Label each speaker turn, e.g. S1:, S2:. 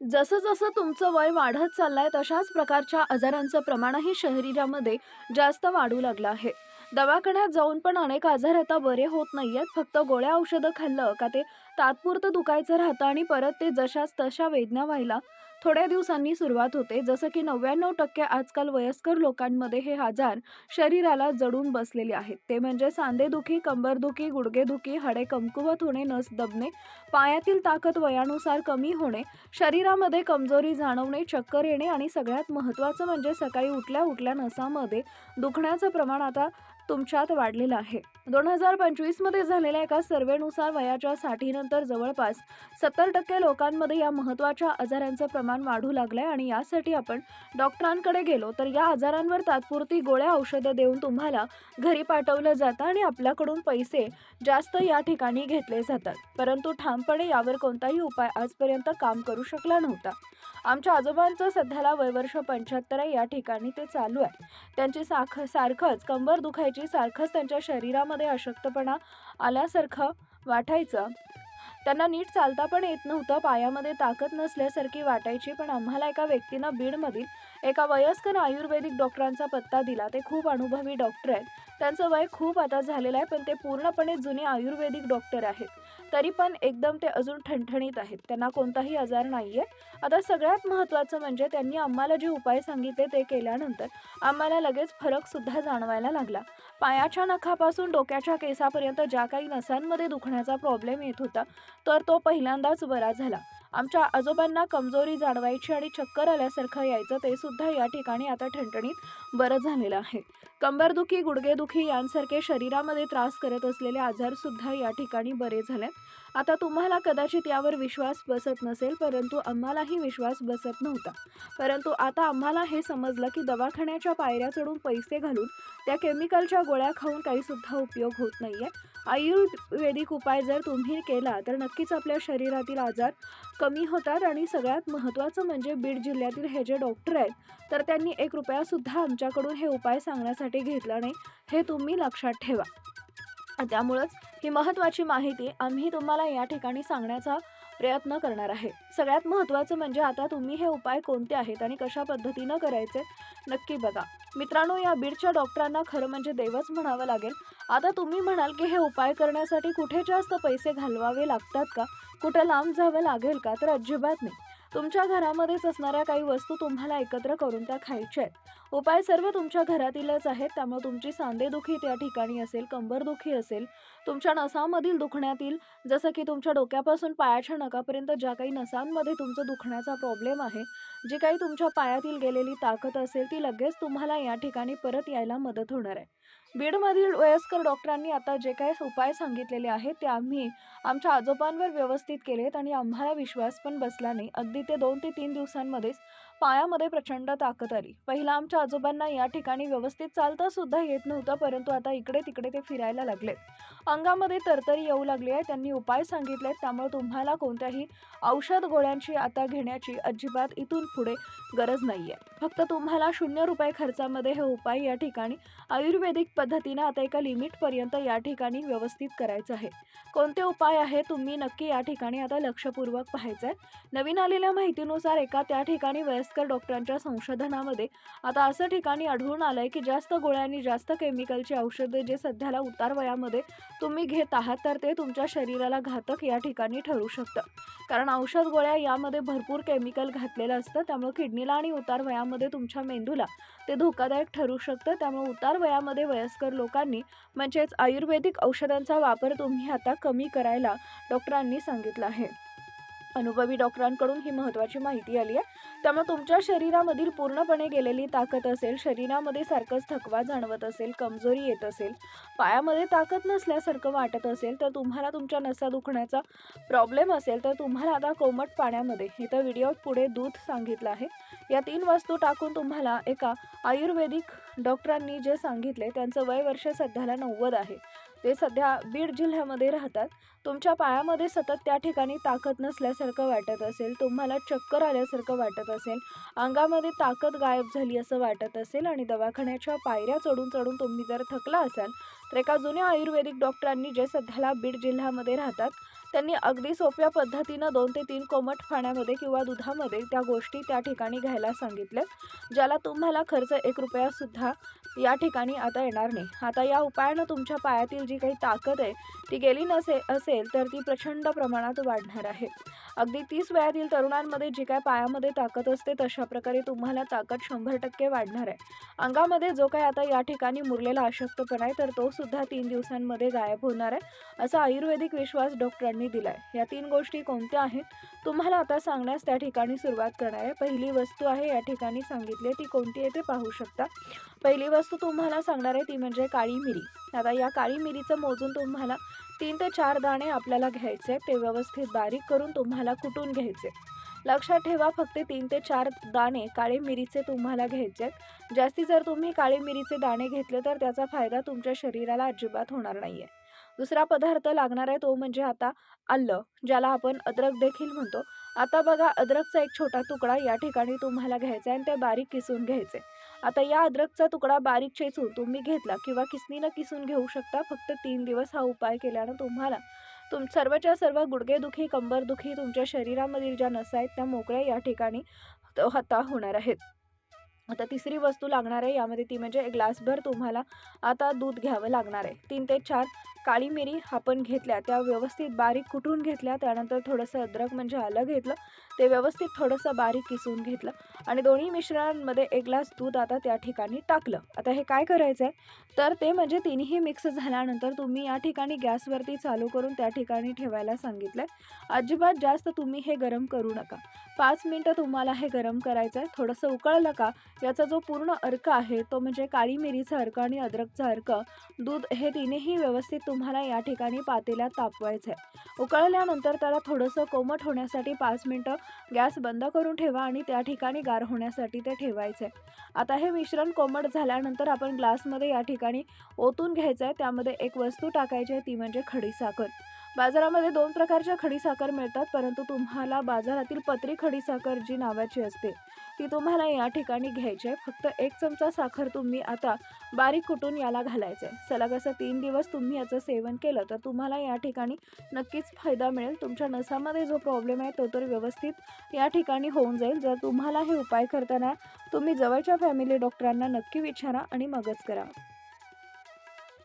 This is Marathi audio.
S1: जसं जसं तुमचं वय वाढत चाललंय तशाच प्रकारच्या आजारांचं प्रमाणही शरीरामध्ये जास्त वाढू लागलं आहे. दवाखान्यात जाऊन पण अनेक आजार आता बरे होत नाहीयेत. फक्त गोळ्या औषधं खाल्लं का ते तात्पुरतं दुखायचं राहतं आणि परत ते जशाच तशा वेदना व्हायला थोड्या दिवसांनी सुरुवात होते. जसं की नव्याण्णव टक्के आजकाल वयस्कर लोकांमध्ये हे आजार शरीराला जडून बसलेले आहेत. ते म्हणजे सांधेदुखी कंबरदुखी गुडघेदुखी हाडे कमकुवत होणे नस दबणे पायातील ताकद वयानुसार कमी होणे शरीरामध्ये कमजोरी जाणवणे चक्कर येणे आणि सगळ्यात महत्त्वाचं म्हणजे सकाळी उठल्या उठल्या नसामध्ये दुखण्याचं प्रमाण आता तुमच्यात वाढलेलं आहे. दोन हजार पंचवीसमध्ये झालेल्या एका सर्वेनुसार वयाच्या साठीनंतर जवळपास सत्तर टक्के लोकांमध्ये या महत्त्वाच्या आजारांचं प्रमाण वाढू लागलंय आणि यासाठी आपण डॉक्टरांकडे गेलो तर या आजारांवर तात्पुरती गोळ्या औषधं देऊन तुम्हाला घरी पाठवलं जातं आणि आपल्याकडून पैसे जास्त या ठिकाणी घेतले जातात. परंतु ठामपणे यावर कोणताही उपाय आजपर्यंत काम करू शकला नव्हता. आमच्या आजोबांचं सध्याला वयवर्ष पंच्याहत्तर आहे या ठिकाणी ते चालू आहे. त्यांची साख सारखंच कंबर दुखायची सारखंच त्यांच्या शरीरामध्ये अशक्तपणा आल्यासारखं वाटायचं. त्यांना नीट चालता पण येत नव्हतं पायामध्ये ताकद नसल्यासारखी वाटायची पण आम्हाला एका व्यक्तीनं बीडमधील एका वयस्कर आयुर्वेदिक डॉक्टरांचा पत्ता दिला. ते खूप अनुभवी डॉक्टर आहेत. त्यांचं वय खूप आता झालेलं आहे पण ते पूर्णपणे जुने आयुर्वेदिक डॉक्टर आहेत. तरी पण एकदम ते अजून ठणठणीत आहेत. त्यांना कोणताही आजार नाही आहे आता सगळ्यात महत्त्वाचं म्हणजे त्यांनी आम्हाला जे उपाय सांगितले ते केल्यानंतर आम्हाला लगेच फरकसुद्धा जाणवायला लागला. पायाच्या नखापासून डोक्याच्या केसापर्यंत ज्या काही नसांमध्ये दुखण्याचा प्रॉब्लेम येत होता तर तो पहिल्यांदाच बरा झाला. आमच्या आजोबांना कमजोरी जाणवायची आणि चक्कर आल्यासारखं यायचं ते सुद्धा या ठिकाणी आता ठणठणीत बरं झालेलं आहे. कंबरदुखी गुडघेदुखी यांसारखे शरीरामध्ये त्रास करत असलेले आजारसुद्धा या ठिकाणी बरे झाले आता तुम्हाला कदाचित यावर विश्वास बसत नसेल परंतु आम्हालाही विश्वास बसत नव्हता. परंतु आता आम्हाला हे समजलं की दवाखान्याच्या पायऱ्या चढून पैसे घालून त्या केमिकलच्या गोळ्या खाऊन काहीसुद्धा उपयोग होत नाही आहे आयुर्वेदिक उपाय जर तुम्ही केला तर नक्कीच आपल्या शरीरातील आजार कमी होतात आणि सगळ्यात महत्त्वाचं म्हणजे बीड जिल्ह्यातील हे जे डॉक्टर आहेत तर त्यांनी एक रुपयासुद्धा आमच्याकडून हे उपाय सांगण्यासाठी घेतला नाही हे तुम्ही लक्षात ठेवा. त्यामुळंच ही महत्त्वाची माहिती आम्ही तुम्हाला या ठिकाणी सांगण्याचा प्रयत्न करणार आहे. सगळ्यात महत्त्वाचं म्हणजे आता तुम्ही हे उपाय कोणते आहेत आणि कशा पद्धतीनं करायचे नक्की बघा. मित्रांनो या बीडच्या डॉक्टरांना खरं म्हणजे देवच म्हणावं लागेल. आता तुम्ही म्हणाल की हे उपाय करण्यासाठी कुठे जास्त पैसे घालवावे लागतात का? कुठं लांब जावं लागेल का? तर अजिबात नाही. तुमच्या घरामध्येच असणाऱ्या काही वस्तू तुम्हाला एकत्र करून त्या खायच्या आहेत. उपाय सर्व तुमच्या घरातीलच आहेत. त्यामुळे तुमची सांधेदुखी त्या ठिकाणी असेल कंबरदुखी असेल तुमच्या नसामधील दुखण्यातील जसं की तुमच्या डोक्यापासून पायाच्या नकापर्यंत ज्या काही नसांमध्ये तुमचं दुखण्याचा प्रॉब्लेम आहे जी काही तुमच्या पायातील गेलेली ताकद असेल ती लगेच तुम्हाला या ठिकाणी परत यायला मदत होणार आहे. बीडमधील वयस्कर डॉक्टरांनी आता जे काही उपाय सांगितलेले आहेत ते आम्ही आमच्या आजोबांवर व्यवस्थित केलेत आणि आम्हाला विश्वास पण बसला नाही. अगदी ते दोन ते तीन दिवसांमध्येच पायामध्ये प्रचंड ताकद आली. पहिला आमच्या आजोबांना या ठिकाणी व्यवस्थित चालता सुद्धा येत नव्हतं परंतु आता इकडे तिकडे ते फिरायला लागलेत. अंगामध्ये तरतरी येऊ लागली आहे त्यांनी उपाय सांगितलेत त्यामुळे तुम्हाला कोणत्याही औषध गोळ्यांची आता घेण्याची अजिबात इथून पुढे गरज नाही आहे फक्त तुम्हाला शून्य रुपये खर्चामध्ये हे उपाय या ठिकाणी आयुर्वेदिक पद्धतीनं आता एका लिमिटपर्यंत या ठिकाणी व्यवस्थित करायचं आहे. कोणते उपाय आहे तुम्ही नक्की या ठिकाणी आता लक्षपूर्वक पाहायचं आहे नवीन आलेल्या माहितीनुसार एका त्या ठिकाणी वयस्कर डॉक्टरांच्या संशोधनामध्ये आता असं ठिकाणी आढळून आलंय की जास्त गोळ्यांनी जास्त केमिकलची औषधे जे सध्याला उतार वयामध्ये तुम्ही घेत आहात तर ते तुमच्या शरीराला घातक या ठिकाणी ठरू शकतं. कारण औषध गोळ्या यामध्ये भरपूर केमिकल घातलेलं असतं त्यामुळे किडनी किडनीला आणि उतार वयामध्ये तुमच्या मेंदूला ते धोकादायक ठरू शकतं. त्यामुळे उतार वयामध्ये वयस्कर लोकांनी म्हणजेच आयुर्वेदिक औषधांचा वापर तुम्ही आता कमी करायला डॉक्टरांनी सांगितलं आहे. अनुभवी डॉक्टरांकडून ही महत्त्वाची माहिती आली आहे. त्यामुळे तुमच्या शरीरामधील पूर्णपणे गेलेली ताकद असेल शरीरामध्ये सारखंच थकवा जाणवत असेल कमजोरी येत असेल पायामध्ये ताकद नसल्यासारखं वाटत असेल तर तुम्हाला तुमच्या नसा दुखण्याचा प्रॉब्लेम असेल तर तुम्हाला आता कोमट पाण्यामध्ये इथं व्हिडिओ पुढे दूध सांगितलं आहे. या तीन वस्तू टाकून तुम्हाला एका आयुर्वेदिक डॉक्टरांनी जे सांगितले त्यांचं वय वर्ष सध्याला नव्वद आहे. ते सध्या बीड जिल्ह्यामध्ये राहतात. तुमच्या पायामध्ये सतत त्या ठिकाणी ताकद नसल्यासारखं वाटत असेल तुम्हाला चक्कर आल्यासारखं वाटत असेल अंगामध्ये ताकद गायब झाली असं वाटत असेल आणि दवाखान्याच्या पायऱ्या चढून चढून तुम्ही जर थकला असाल तर एका जुन्या आयुर्वेदिक डॉक्टरांनी जे सध्याला बीड जिल्ह्यामध्ये राहतात त्यांनी अगदी सोप्या पद्धतीनं दोन ते तीन कोमट पाण्यामध्ये किंवा दुधामध्ये त्या गोष्टी त्या ठिकाणी घ्यायला सांगितल्यात ज्याला तुम्हाला खर्च एक रुपयासुद्धा या ठिकाणी आता येणार नाही. आता या उपायानं तुमच्या पायातील जी काही ताकद आहे ती गेली नसे असेल तर ती प्रचंड प्रमाणात वाढणार आहे. अगदी तीस वयातील तरुणांमध्ये जी काय पायामध्ये ताकद असते तशा प्रकारे तुम्हाला ताकद शंभर टक्के वाढणार आहे. अंगामध्ये जो काय आता या ठिकाणी मुरलेला अशक्तपणा आहे तर तो सुद्धा तीन दिवसांमध्ये गायब होणार आहे असा आयुर्वेदिक विश्वास डॉक्टरांनी दिलाय. या तीन गोष्टी कोणत्या आहेत? तुम्हाला आता सांगण्यास त्या ठिकाणी सुरुवात करणार आहे. पहिली वस्तू आहे या ठिकाणी सांगितली. ती कोणती आहे ते पाहू शकता. पहिली वस्तू तुम्हाला सांगणार आहे ती म्हणजे काळी मिरी. आता या काळी मिरीचं मोजून तुम्हाला तीन ते चार दाणे आपल्याला घ्यायचे ते व्यवस्थित बारीक करून तुम्हाला कुटून घ्यायचे लक्षात ठेवा फक्त तीन ते चार दाणे काळे मिरीचे तुम्हाला घ्यायचे आहेत. जास्ती जर तुम्ही काळे मिरीचे दाणे घेतले तर त्याचा फायदा तुमच्या शरीराला अजिबात होणार नाही आहे दुसरा पदार्थ लागणार आहे तो म्हणजे आता आलं ज्याला आपण अद्रक देखील म्हणतो. आता बघा अद्रकचा एक छोटा तुकडा या ठिकाणी तुम्हाला घ्यायचा आहे आणि ते बारीक किसून घ्यायचे. आता या अद्रकचा तुकडा बारीक चेचून तुम्ही घेतला किंवा किसनीनं किसून घेऊ शकता फक्त तीन दिवस हा उपाय केल्यानं तुम्हाला तुम सर्वच्या सर्व गुडघेदुखी कंबरदुखी तुमच्या शरीरामधील ज्या नसा आहेत त्या मोकळ्या या ठिकाणी हता होणार आहेत. आता तिसरी वस्तू लागणार आहे यामध्ये ती म्हणजे एक ग्लासभर तुम्हाला आता दूध घ्यावं लागणार आहे. तीन ते चार काळी मिरी आपण घेतल्या त्या व्यवस्थित बारीक कुटून घेतल्या त्यानंतर थोडंसं अद्रक म्हणजे आलं घेतलं ते व्यवस्थित थोडंसं बारीक किसून घेतलं आणि दोन्ही मिश्रणांमध्ये एक ग्लास दूध आता त्या ठिकाणी टाकलं. आता हे काय करायचं आहे तर ते म्हणजे तिन्ही मिक्स झाल्यानंतर तुम्ही या ठिकाणी गॅसवरती चालू करून त्या ठिकाणी ठेवायला सांगितलं आहे अजिबात जास्त तुम्ही हे गरम करू नका. पाच मिनटं तुम्हाला हे गरम करायचं आहे थोडंसं उकळलं का याचा जो पूर्ण अर्क आहे तो म्हणजे काळी मिरीचा अर्क आणि अद्रकचा अर्क दूध हे तिन्ही व्यवस्थित तुम्हाला या ठिकाणी पातेल्यात तापवायचं आहे उकळल्यानंतर त्याला थोडंसं कोमट होण्यासाठी पाच मिनटं गॅस बंद करून ठेवा आणि त्या ठिकाणी गार होण्यासाठी ते ठेवायचं आहे आता हे मिश्रण कोमट झाल्यानंतर आपण ग्लासमध्ये या ठिकाणी ओतून घ्यायचं आहे त्यामध्ये एक वस्तू टाकायची आहे ती म्हणजे खडीसाखर. बाजारामध्ये दोन प्रकारच्या खडीसाखर मिळतात परंतु तुम्हाला बाजारातील पत्री खडीसाखर जी नावाची असते ती तुम्हाला या ठिकाणी घ्यायची आहे. फक्त एक चमचा साखर तुम्ही आता बारीक कुटून याला घालायचं आहे. सलग असं तीन दिवस तुम्ही याचं सेवन केलं तर तुम्हाला या ठिकाणी नक्कीच फायदा मिळेल. तुमच्या नसामध्ये जो प्रॉब्लेम आहे तो तर व्यवस्थित या ठिकाणी होऊन जाईल. जर तुम्हाला हे उपाय करताना तुम्ही जवळच्या फॅमिली डॉक्टरांना नक्की विचारा आणि मगच करा.